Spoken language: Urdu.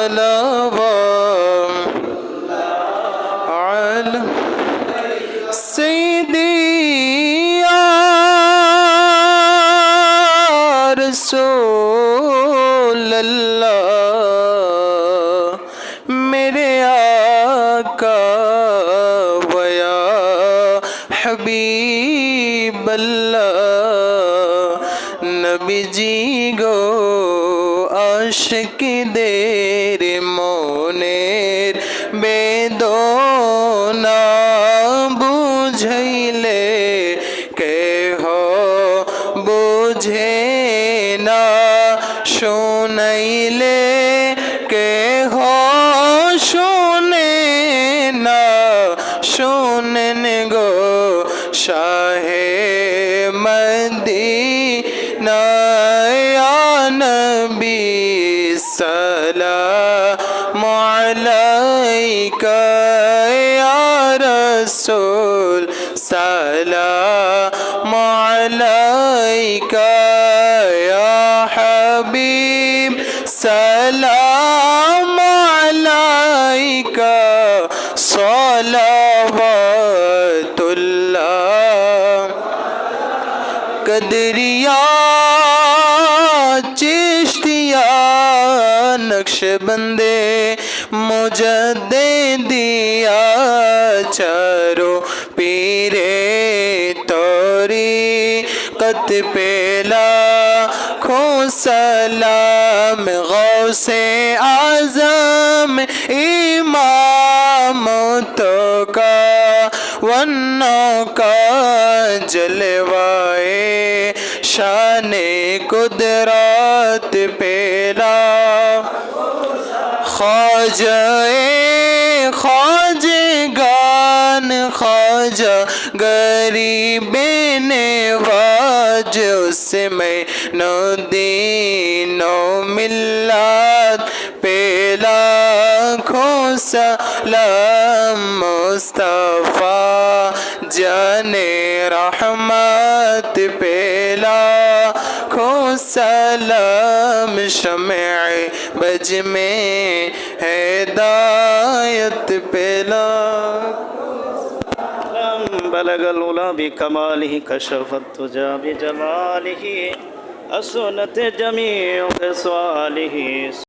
صلاه على سيدي يا رسول الله میرے آقا ويا حبيب الله نبي جي گو আশিক দের মনের বেদনা বুঝাইলে কেহ বুঝে না, শোনাইলে কেহ শোনে না, শোনেন গো শাহে মদিনা ملائکہ یا رسول، سلام علیکہ، یا حبیب، سلام علیکہ، صلوات اللہ۔ قدریا چشتیا نقش بندے مجد دیا چارو پیرے توری قط پیلا کھو سلام غوث اعظم امام تو کا ونوں کا جلوائے شان قدرت پیلا خواجہ خواج گان، خواجہ غریب نواج اس میں نو دین و ملت پیلا کھو سلام مصطفیٰ۔ جان رحمت پیلا کھو سلام شمع بج میں ہدایت پیلا بلغ العلا بكماله كشف التجا بجماله أسنت جميع خصاله